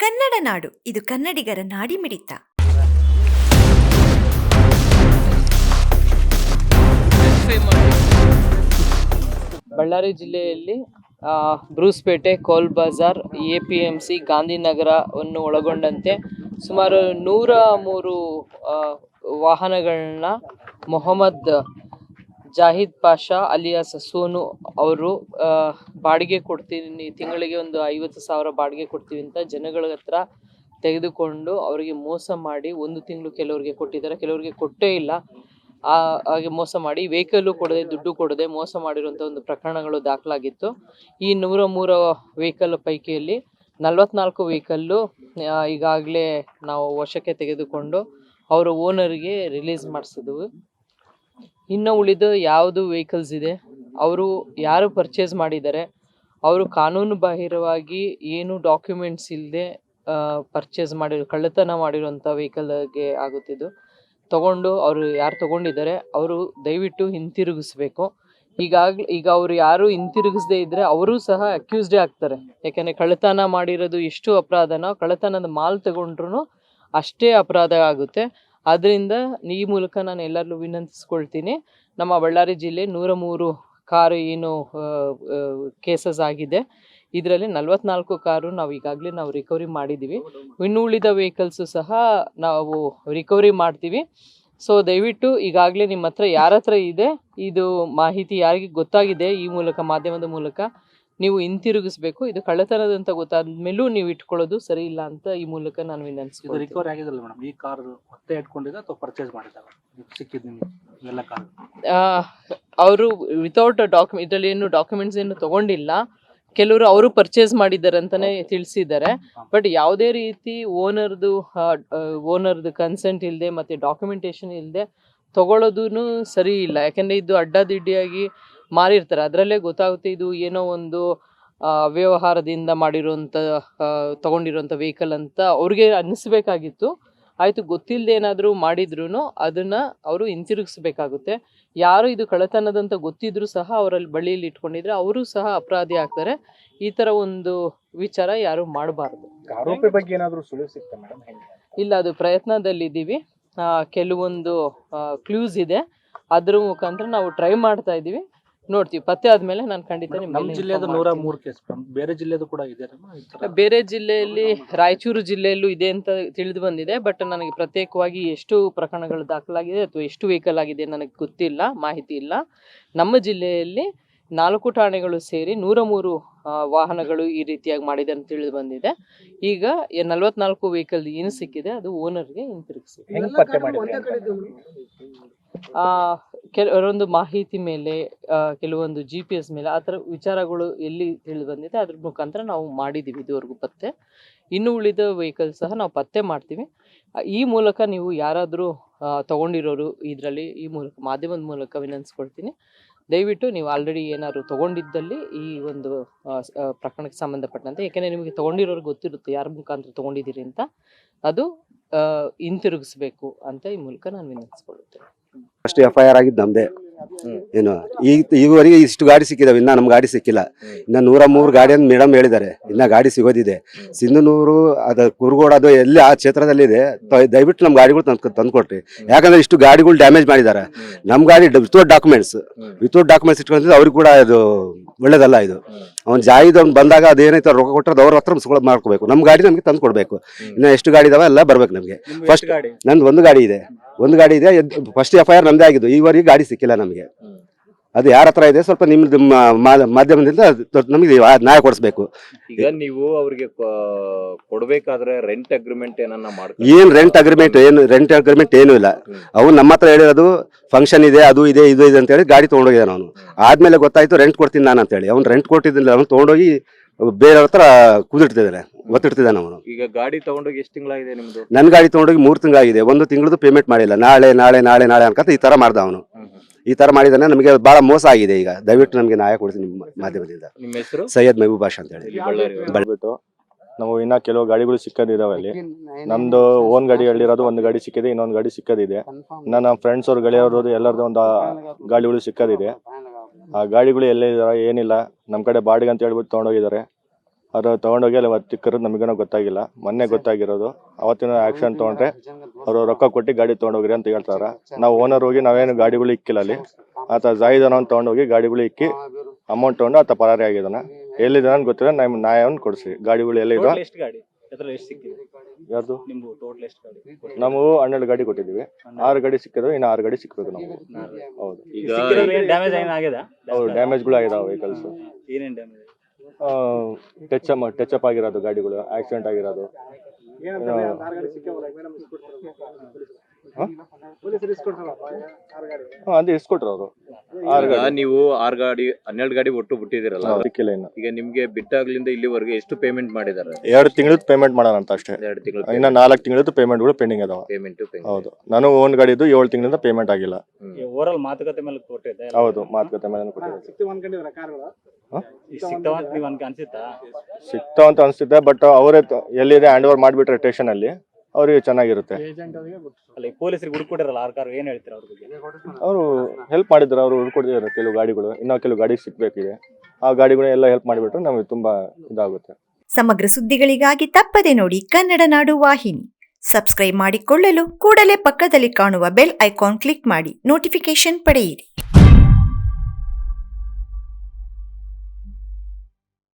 ಕನ್ನಡ ನಾಡು, ಇದು ಕನ್ನಡಿಗರ ನಾಡಿ ಮಿಡಿತ ಬಳ್ಳಾರಿ ಜಿಲ್ಲೆಯಲ್ಲಿ Brucepet, Cowl Bazaar A P M C ಗಾಂಧಿನಗರವನ್ನು ಒಳಗೊಂಡಂತೆ ಸುಮಾರು ನೂರ ಮೂರು ವಾಹನಗಳನ್ನ ಮೊಹಮ್ಮದ್ ಜಾಹಿದ್ ಪಾಷಾ ಅಲಿಯಾಸ್ ಸೋನು ಅವರು ಬಾಡಿಗೆ ಕೊಡ್ತೀನಿ, ತಿಂಗಳಿಗೆ ಒಂದು ಐವತ್ತು ಸಾವಿರ ಬಾಡಿಗೆ ಕೊಡ್ತೀವಿ ಅಂತ ಜನಗಳ ಹತ್ರ ತೆಗೆದುಕೊಂಡು ಅವರಿಗೆ ಮೋಸ ಮಾಡಿ ಒಂದು ತಿಂಗಳು ಕೆಲವರಿಗೆ ಕೊಟ್ಟಿದ್ದಾರೆ. ಕೆಲವರಿಗೆ ಕೊಟ್ಟೇ ಇಲ್ಲ. ಹಾಗೆ ಮೋಸ ಮಾಡಿ ವೆಹಿಕಲ್ಲು ಕೊಡದೆ, ದುಡ್ಡು ಕೊಡದೆ ಮೋಸ ಮಾಡಿರುವಂಥ ಒಂದು ಪ್ರಕರಣಗಳು ದಾಖಲಾಗಿತ್ತು. ಈ ನೂರ ಮೂರು ವೆಹಿಕಲ್ ಪೈಕಿಯಲ್ಲಿ ನಲವತ್ನಾಲ್ಕು ವೆಹಿಕಲ್ಲು ಈಗಾಗಲೇ ನಾವು ವಶಕ್ಕೆ ತೆಗೆದುಕೊಂಡು ಅವರ ಓನರ್ಗೆ ರಿಲೀಸ್ ಮಾಡಿಸಿದ್ವು. ಇನ್ನು ಉಳಿದ ಯಾವುದು ವೆಹಿಕಲ್ಸ್ ಇದೆ? ಅವರು ಯಾರು ಪರ್ಚೇಸ್ ಮಾಡಿದ್ದಾರೆ? ಅವರು ಕಾನೂನು ಬಾಹಿರವಾಗಿ ಏನು ಡಾಕ್ಯುಮೆಂಟ್ಸ್ ಇಲ್ಲದೆ ಪರ್ಚೇಸ್ ಮಾಡಿರೋ, ಕಳ್ಳತನ ಮಾಡಿರುವಂಥ ವೆಹಿಕಲ್ಗೆ ಆಗುತ್ತಿದ್ದು, ತಗೊಂಡು ಅವರು ಯಾರು ತಗೊಂಡಿದ್ದಾರೆ, ಅವರು ದಯವಿಟ್ಟು ಹಿಂತಿರುಗಿಸ್ಬೇಕು. ಈಗಾಗಲೇ, ಈಗ ಅವರು ಯಾರು ಹಿಂತಿರುಗಿಸದೇ ಇದ್ದರೆ ಅವರು ಸಹ ಅಕ್ಯೂಸ್ಡೇ ಆಗ್ತಾರೆ. ಯಾಕೆಂದರೆ ಕಳ್ಳತನ ಮಾಡಿರೋದು ಎಷ್ಟು ಅಪರಾಧನೋ, ಕಳ್ಳತನದ ಮಾಲ್ ತಗೊಂಡ್ರು ಅಷ್ಟೇ ಅಪರಾಧ ಆಗುತ್ತೆ. ಆದ್ದರಿಂದ ಈ ಮೂಲಕ ನಾನು ಎಲ್ಲರಲ್ಲೂ ವಿನಂತಿಸ್ಕೊಳ್ತೀನಿ. ನಮ್ಮ ಬಳ್ಳಾರಿ ಜಿಲ್ಲೆ ನೂರ ಮೂರು ಕಾರು ಏನು ಕೇಸಸ್ ಆಗಿದೆ. ಇದರಲ್ಲಿ ನಲವತ್ನಾಲ್ಕು ಕಾರು ನಾವು ಈಗಾಗಲೇ ನಾವು ರಿಕವರಿ ಮಾಡಿದ್ದೀವಿ ಇನ್ನು ಉಳಿದ ವೆಹಿಕಲ್ಸು ಸಹ ನಾವು ರಿಕವರಿ ಮಾಡ್ತೀವಿ. ಸೊ ದಯವಿಟ್ಟು ಈಗಾಗಲೇ ನಿಮ್ಮ ಹತ್ರ ಯಾರ ಹತ್ರ ಇದೆ, ಇದು ಮಾಹಿತಿ ಯಾರಿಗೆ ಗೊತ್ತಾಗಿದೆ ಈ ಮೂಲಕ, ಮಾಧ್ಯಮದ ಮೂಲಕ ನೀವು ಹಿಂತಿರುಗಿಸ್ಬೇಕು. ಇದು ಕಳ್ಳತನದಂತ ಗೊತ್ತಾದ ಮೇಲೂ ನೀವು ಇಟ್ಕೊಳ್ಳೋದು ಸರಿ ಇಲ್ಲ ಅಂತ ಈ ಮೂಲಕ ನಾನು ಇದು ರಿಕವರ್ ಆಗಿದಲ್ಲ ಮೇಡಮ್ ಈ ಕಾರ್ ಒತ್ತೆ ಇಟ್ಕೊಂಡಿದ್ದ ಅಥವಾ ಪರ್ಚೇಸ್ ಮಾಡಿದಾಗ ಸಿಕ್ಕಿದ್ ನಿಮಗೆ ಇವೆಲ್ಲ ಕಾರ್ ಅವರು ವಿತೌಟ್ ಡಾಕ್ಯುಮೆಂಟ್ ಇದರಲ್ಲಿ ಏನು ಡಾಕ್ಯುಮೆಂಟ್ಸ್ ಏನು ತಗೊಂಡಿಲ್ಲ. ಕೆಲವರು ಅವರು ಪರ್ಚೇಸ್ ಮಾಡಿದ್ದಾರೆ ಅಂತಾನೆ ತಿಳಿಸಿದ್ದಾರೆ. ಬಟ್ ಯಾವುದೇ ರೀತಿ ಓನರ್ದು ಓನರ್ದು ಕನ್ಸೆಂಟ್ ಇಲ್ಲದೆ ಮತ್ತೆ ಡಾಕ್ಯುಮೆಂಟೇಶನ್ ಇಲ್ಲದೆ ತಗೊಳ್ಳೋದೂ ಸರಿ ಇಲ್ಲ. ಯಾಕಂದ್ರೆ ಇದು ಅಡ್ಡದಿಡ್ಡಿಯಾಗಿ ಮಾರಿರ್ತಾರೆ. ಅದರಲ್ಲೇ ಗೊತ್ತಾಗುತ್ತೆ ಇದು ಏನೋ ಒಂದು ವ್ಯವಹಾರದಿಂದ ಅವ್ಯವಹಾರದಿಂದ ಮಾಡಿರುವಂಥ ತಗೊಂಡಿರುವಂಥ ವೆಹಿಕಲ್ ಅಂತ ಅವ್ರಿಗೆ ಅನ್ನಿಸ್ಬೇಕಾಗಿತ್ತು. ಆಯಿತು ಗೊತ್ತಿಲ್ಲದೆ ಏನಾದರೂ ಮಾಡಿದ್ರು ಅದನ್ನ ಅವರು ಹಿಂತಿರುಗಿಸ್ಬೇಕಾಗುತ್ತೆ. ಯಾರು ಇದು ಕಳ್ಳತನದಂತ ಗೊತ್ತಿದ್ರು ಸಹ ಅವರಲ್ಲಿ ಬಳಿಯಲ್ಲಿ ಇಟ್ಕೊಂಡಿದ್ರೆ ಅವರು ಸಹ ಅಪರಾಧಿ ಆಗ್ತಾರೆ. ಈ ತರ ಒಂದು ವಿಚಾರ ಯಾರು ಮಾಡಬಾರ್ದು. ಆರೋಪಿ ಬಗ್ಗೆ ಏನಾದರೂ ಸುಳಿವು ಮೇಡಮ್ ಇಲ್ಲ ಅದು ಪ್ರಯತ್ನದಲ್ಲಿದ್ದೀವಿ. ಕೆಲವೊಂದು ಕ್ಲೂಸ್ ಇದೆ. ಅದ್ರ ಮುಖಾಂತರ ನಾವು ಟ್ರೈ ಮಾಡ್ತಾ ಇದ್ದೀವಿ. ನೋಡ್ತೀವಿ. ಪತ್ತೆ ಆದ್ಮೇಲೆ ನಾನು ಖಂಡಿತ ನಮ್ಮ ನಿಮ್ಗೆಲ್ಲ ಜಿಲ್ಲೆದು ನೂರ ಮೂರು ಕೇಸ್ ಬೇರೆ ಜಿಲ್ಲೆದು ಕೂಡ ಇದೆ ಬೇರೆ ಜಿಲ್ಲೆಯಲ್ಲಿ ರಾಯಚೂರು ಜಿಲ್ಲೆಯಲ್ಲೂ ಇದೆ ಅಂತ ತಿಳಿದು ಬಂದಿದೆ ಬಟ್ ನನಗೆ ಪ್ರತ್ಯೇಕವಾಗಿ ಎಷ್ಟು ಪ್ರಕರಣಗಳು ದಾಖಲಾಗಿದೆ ಅಥವಾ ಎಷ್ಟು ವೆಹಿಕಲ್ ಆಗಿದೆ ನನಗೆ ಗೊತ್ತಿಲ್ಲ ಮಾಹಿತಿ ಇಲ್ಲ. ನಮ್ಮ ಜಿಲ್ಲೆಯಲ್ಲಿ ನಾಲ್ಕು ಠಾಣೆಗಳು ಸೇರಿ ನೂರ ಮೂರು ವಾಹನಗಳು ಈ ರೀತಿಯಾಗಿ ಮಾಡಿದೆ ಅಂತ ತಿಳಿದು ಬಂದಿದೆ. ಈಗ ನಲವತ್ನಾಲ್ಕು ವೆಹಿಕಲ್ ಏನು ಸಿಕ್ಕಿದೆ ಅದು ಓನರ್ಗೆ ಹಿಂತಿರುಗಿಸಿ. ಕೆಲವೊಂದು ಮಾಹಿತಿ ಮೇಲೆ ಆ, ಕೆಲವೊಂದು ಜಿ ಪಿ ಎಸ್ ಮೇಲೆ ಆ ಥರ ವಿಚಾರಗಳು ಎಲ್ಲಿ ತಿಳಿದು ಬಂದಿದೆ ಅದ್ರ ಮುಖಾಂತರ ನಾವು ಮಾಡಿದ್ದೀವಿ ಇದುವರೆಗೂ ಪತ್ತೆ. ಇನ್ನು ಉಳಿದ ವೆಹಿಕಲ್ ಸಹ ನಾವು ಪತ್ತೆ ಮಾಡ್ತೀವಿ. ಈ ಮೂಲಕ ನೀವು ಯಾರಾದರೂ ತಗೊಂಡಿರೋರು ಇದರಲ್ಲಿ ಈ ಮೂಲಕ ಮಾಧ್ಯಮದ ಮೂಲಕ ವಿನಂತಿಸ್ಕೊಳ್ತೀನಿ. ದಯವಿಟ್ಟು ನೀವು ಆಲ್ರೆಡಿ ಏನಾದ್ರು ತಗೊಂಡಿದ್ದಲ್ಲಿ ಈ ಒಂದು ಪ್ರಕರಣಕ್ಕೆ ಸಂಬಂಧಪಟ್ಟಂತೆ ಯಾಕೆಂದರೆ ನಿಮಗೆ ತಗೊಂಡಿರೋರು ಗೊತ್ತಿರುತ್ತೆ ಯಾರ ಮುಖಾಂತರ ತಗೊಂಡಿದ್ದೀರಿ ಅಂತ. ಅದು ಹಿಂತಿರುಗಿಸ್ಬೇಕು ಅಂತ ಈ ಮೂಲಕ ನಾನು ವಿನಂತಿಸ್ಕೊಳ್ಳುತ್ತೇನೆ. ಫಸ್ಟ್ ಎಫ್ ಐ ಆರ್ ಆಗಿದ್ದು ಏನು ಈಗ ಈವರೆಗೆ ಇಷ್ಟು ಗಾಡಿ ಸಿಕ್ಕಿದಾವೆ ಇನ್ನ ನಮ್ಮ ಗಾಡಿ ಸಿಕ್ಕಿಲ್ಲ. ಇನ್ನ ನೂರ ಮೂರು ಗಾಡಿ ಅಂತ ಮೇಡಮ್ ಹೇಳಿದ್ದಾರೆ ಇನ್ನ ಗಾಡಿ ಸಿಗೋದಿದೆ. ಸಿಂಧನೂರು ಅದ ಕುರುಗೋಡ ಅದು ಎಲ್ಲಿ ಆ ಕ್ಷೇತ್ರದಲ್ಲಿದೆ ತ- ದಯವಿಟ್ಟು ನಮ್ಮ ಗಾಡಿಗಳು ತಂದು ತಂದ್ಕೊಟ್ರಿ ಯಾಕಂದ್ರೆ ಇಷ್ಟು ಗಾಡಿಗಳು ಡ್ಯಾಮೇಜ್ ಮಾಡಿದ್ದಾರೆ. ನಮ್ಮ ಗಾಡಿ ವಿತೌಟ್ ಡಾಕ್ಯುಮೆಂಟ್ಸ್ ವಿತೌಟ್ ಡಾಕ್ಯುಮೆಂಟ್ಸ್ ಇಟ್ಕೊಂಡಿದ್ರೆ ಅವ್ರಿಗೆ ಕೂಡ ಇದು ಒಳ್ಳೇದಲ್ಲ ಇದು. ಅವ್ನು ಜಾಯಿದವ್ನು ಬಂದಾಗ ಅದೇನೈತೆ ರೊಕ್ಕ ಕೊಟ್ಟರೆ ಅವ್ರ ಹತ್ರ ಮಾಡ್ಕೋಬೇಕು. ನಮ್ಮ ಗಾಡಿ ನಮಗೆ ತಂದು ಕೊಡಬೇಕು. ಇನ್ನು ಎಷ್ಟು ಗಾಡಿ ಇದಾವೆ ಎಲ್ಲ ಬರ್ಬೇಕು ನಮಗೆ. ಫಸ್ಟ್ ಗಾಡಿ? ನಂದು ಒಂದು ಗಾಡಿ ಇದೆ. ಒಂದು ಗಾಡಿ ಇದೆ ಫಸ್ಟ್ ಎಫ್ ಐ ಆರ್ ನಮ್ದೇ ಆಗಿದ್ದು ಈವರೆಗೆ ಗಾಡಿ ಸಿಕ್ಕಿಲ್ಲ ನಮಗೆ. ಅದು ಯಾರ ಹತ್ರ ಇದೆ ಸ್ವಲ್ಪ ಮಾ- ಮಾಧ್ಯಮದಿಂದ ನಮಗೆ ನ್ಯಾಯ ಕೊಡಿಸ್ಬೇಕು. ಈಗ ನೀವು ಅವ್ರಿಗೆ ಕೊಡಬೇಕಾದ್ರೆ ರೆಂಟ್ ಅಗ್ರಿಮೆಂಟ್ ಏನನ್ನ ಮಾಡಿ ಏನು ರೆಂಟ್ ಅಗ್ರಿಮೆಂಟ್ ಏನು ರೆಂಟ್ ಅಗ್ರಿಮೆಂಟ್ ಏನೂ ಇಲ್ಲ. ಅವ್ನು ನಮ್ಮ ಹತ್ರ ಹೇಳಿರೋದು ಫಂಕ್ಷನ್ ಇದೆ ಅದು ಇದೆ ಇದು ಇದೆ ಅಂತ ಹೇಳಿ ಗಾಡಿ ತೊಗೊಂಡೋಗಿದ್ದಾನೆ ಅವನು. ಆದಮೇಲೆ ಗೊತ್ತಾಯಿತು ರೆಂಟ್ ಕೊಡ್ತೀನಿ ನಾನು ಅಂತೇಳಿ ಅವ್ನು ರೆಂಟ್ ಕೊಟ್ಟಿದ್ದಿಲ್ಲ ಅವ್ನು ತೊಗೊಂಡೋಗಿ ಬೇರೆಯವ್ರ ಹತ್ರ ಕುದಿಡ್ತಿದ್ದಾರೆ ಒತ್ತಿಡ್ತಿದ್ದಾನೆ ಅವನು. ಈಗ ಗಾಡಿ ತಗೊಂಡೋಗಿ ಎಷ್ಟು ತಿಂಗಳಾಗಿದೆ ನಿಮ್ದು? ನನ್ನ ಗಾಡಿ ತೊಗೊಂಡೋಗಿ ಮೂರು ತಿಂಗಳಾಗಿದೆ ಒಂದು ತಿಂಗಳದು ಪೇಮೆಂಟ್ ಮಾಡಿಲ್ಲ. ನಾಳೆ ನಾಳೆ ನಾಳೆ ನಾಳೆ ಅನ್ಕಂತ ಈ ತರ ಮಾಡ್ದ ಅವನು. ಈ ತರ ಮಾಡಿದಾನೆ ನಮಗೆ ಬಹಳ ಮೋಸ ಆಗಿದೆ ಈಗ. ದಯವಿಟ್ಟು ನಮಗೆ ನ್ಯಾಯ ಕೊಡ್ತೀನಿ ನಿಮ್ಮ ಮಾಧ್ಯಮದಿಂದ. ನಿಮ್ಮ ಹೆಸರು? ಬಾಷ್ ಅಂತ ಹೇಳಿ. ಬಳ್ಬಿಟ್ಟು ಬಂದ್ಬಿಟ್ಟು ನಾವು ಇನ್ನ ಕೆಲವು ಗಾಡಿಗಳು ಸಿಕ್ಕದಿದಾವೆ ಅಲ್ಲಿ. ನಮ್ದು ಓನ್ ಗಾಡಿ ಹೇಳಿರೋದು ಒಂದು ಗಾಡಿ ಸಿಕ್ಕಿದೆ ಇನ್ನೊಂದು ಗಾಡಿ ಸಿಕ್ಕದಿದೆ ನನ್ನ ನಮ್ಮ ಫ್ರೆಂಡ್ಸ್ ಅವ್ರ ಗೆಳೆಯವ್ರದ್ದು ಎಲ್ಲರದು ಒಂದು ಗಾಡಿಗಳು ಸಿಕ್ಕದಿದೆ ಆ ಗಾಡಿಗಳು ಎಲ್ಲೇ ಇದಾರೆ ಏನಿಲ್ಲ. ನಮ್ಮ ಕಡೆ ಬಾಡಿಗೆ ಅಂತ ಹೇಳ್ಬಿಟ್ಟು ತೊಗೊಂಡೋಗಿದ್ದಾರೆ. ಅದು ತಗೊಂಡೋಗಿ ಅಲ್ಲಿ ಅವತ್ತು ತಿಕ್ಕಿರೋದು ನಮಗೇನೋ ಗೊತ್ತಾಗಿಲ್ಲ. ಮೊನ್ನೆ ಗೊತ್ತಾಗಿರೋದು. ಅವತ್ತಿನ ಆಕ್ಷನ್ ತೊಗೊಂಡ್ರೆ ಅವರು ರೊಕ್ಕ ಕೊಟ್ಟು ಗಾಡಿ ತೊಗೊಂಡೋಗ್ರಿ ಅಂತ ಹೇಳ್ತಾರೆ. ನಾವು ಓನರ್ ಹೋಗಿ ನಾವೇನು ಗಾಡಿಗಳು ಇಕ್ಕಿಲ್ಲ ಅಲ್ಲಿ. ಆತ ಜಾಯಿದನ ತೊಗೊಂಡೋಗಿ ಗಾಡಿಗಳು ಇಕ್ಕಿ ಅಮೌಂಟ್ ತೊಗೊಂಡು ಆತ ಪರಾರಿ ಆಗಿದ್ದಾನೆ. ಎಲ್ಲಿದ್ದಾನೆ ಅಂತ ಗೊತ್ತಿಲ್ಲ. ನಮ್ಮ ನ್ಯಾಯವನ್ನು ಕೊಡಿಸಿ. ಗಾಡಿಗಳು ಎಲ್ಲಿದೋ ಯಾರ್ದು? ಟೋಟಲ್ ಎಷ್ಟು ಗಾಡಿ? ನಾವು ಹನ್ನೆರಡು ಗಾಡಿ ಕೊಟ್ಟಿದ್ದೀವಿ. ಆರು ಗಾಡಿ ಸಿಕ್ಕಿದ್ರು ಇನ್ನು ಆರು ಗಾಡಿ ಸಿಕ್ಬೇಕು ನಾವು ಹೌದು. ಈಗ ಡ್ಯಾಮೇಜ್ ಏನಾಗಿದೆ? ಹೌದು ಡ್ಯಾಮೇಜ್ಗಳು ಆಗಿದಾವೆ ವೆಹಿಕಲ್ಸ್ ಏನೇನ್ ಡ್ಯಾಮೇಜ್ ಟಚ್ ಟಚ್ ಅಪ್ ಆಗಿರೋದು ಗಾಡಿಗಳು ಆಕ್ಸಿಡೆಂಟ್ ಆಗಿರೋದು. ಅದು ಇಸ್ಕೊಟ್ರು ಅವರು. ಆರು ಈಗ ಗಾಡಿ ನೀವು ಆರ್ ಗಾಡಿ ಹನ್ನೆರಡು ಗಾಡಿ ಒಟ್ಟು ಬಿಟ್ಟಿದ್ದೀರಲ್ಲ? ಅದಕ್ಕೆಲ್ಲ ಇನ್ನು. ಈಗ ನಿಮ್ಗೆ ಬಿಟ್ಟಾಗ್ಲಿಂದ ಇಲ್ಲಿವರೆಗೆ ಎಷ್ಟು ಪೇಮೆಂಟ್ ಮಾಡಿದಾರೆ ಎರಡು ತಿಂಗಳದ್ದು ಪೇಮೆಂಟ್ ಮಾಡೋಣ ಅಂತ ಅಷ್ಟೇ. ಎರಡು ತಿಂಗಳು ಇನ್ನ ನಾಲ್ಕು ತಿಂಗಳದ್ದು ಪೇಮೆಂಟ್ಗಳು ಪೆಂಡಿಂಗ್ ಅದಾವ. ಪೇಮೆಂಟ್ ಹೌದು. ನಾನು ಓನ್ ಗಾಡಿದ್ದು ಏಳು ತಿಂಗಳಿಂದ ಪೇಮೆಂಟ್ ಆಗಿಲ್ಲ. ಓವರ್ಆಲ್ ಮಾತುಕತೆ ಮೇಲೆ ಕೊಟ್ಟಿದ್ದೆ. ಹೌದು ಮಾತುಕತೆ ಮೇಲೆ ಸಿಕ್ತಾವಂತ ಸಿಗ್ತಾವ ಅಂತ ನೀವು ಅನ್ಕ ಅನ್ಸಿತ್ತಾ? ಸಿಗ್ತಾವ ಅಂತ ಅನ್ಸುತ್ತೆ ಬಟ್ ಅವರೇ ಎಲ್ಲಿದೆ ಹ್ಯಾಂಡ್ ಓವರ್ ಮಾಡಿಬಿಟ್ರೆ ಸ್ಟೇಷನ್ ಅಲ್ಲಿ. ಅವರಿಗೆ ಚೆನ್ನಾಗಿರುತ್ತೆ. ಅಲ್ಲ ಪೊಲೀಸರಿಗೆ ಹುಡುಕೊಟ್ಟಿರಲ್ಲ ಆರ್ ಕಾರ್ ಏನ್ ಹೇಳ್ತೀರಾ ಅವ್ರ ಬಗ್ಗೆ? ಅವರು ಹೆಲ್ಪ್ ಮಾಡಿದ್ರು ಅವರು ಹುಡ್ಕೊಡ್ತಿದ್ದಾರೆ ಕೆಲವು ಗಾಡಿಗಳು. ಇನ್ನೂ ಕೆಲವು ಗಾಡಿ ಸಿಕ್ಬೇಕಿದೆ. ಆ ಗಾಡಿಗಳು ಎಲ್ಲ ಹೆಲ್ಪ್ ಮಾಡಿಬಿಟ್ರೆ ನಮಗೆ ತುಂಬಾ ಇದಾಗುತ್ತೆ. ಸಮಗ್ರ ಸುದ್ದಿಗಳಿಗಾಗಿ ತಪ್ಪದೆ ನೋಡಿ ಕನ್ನಡ ನಾಡು ವಾಹಿನಿ. ಸಬ್ಸ್ಕ್ರೈಬ್ ಮಾಡಿಕೊಳ್ಳಲು ಕೂಡಲೇ ಪಕ್ಕದಲ್ಲಿ ಕಾಣುವ ಬೆಲ್ ಐಕಾನ್ ಕ್ಲಿಕ್ ಮಾಡಿ ನೋಟಿಫಿಕೇಶನ್ ಪಡೆಯಿರಿ.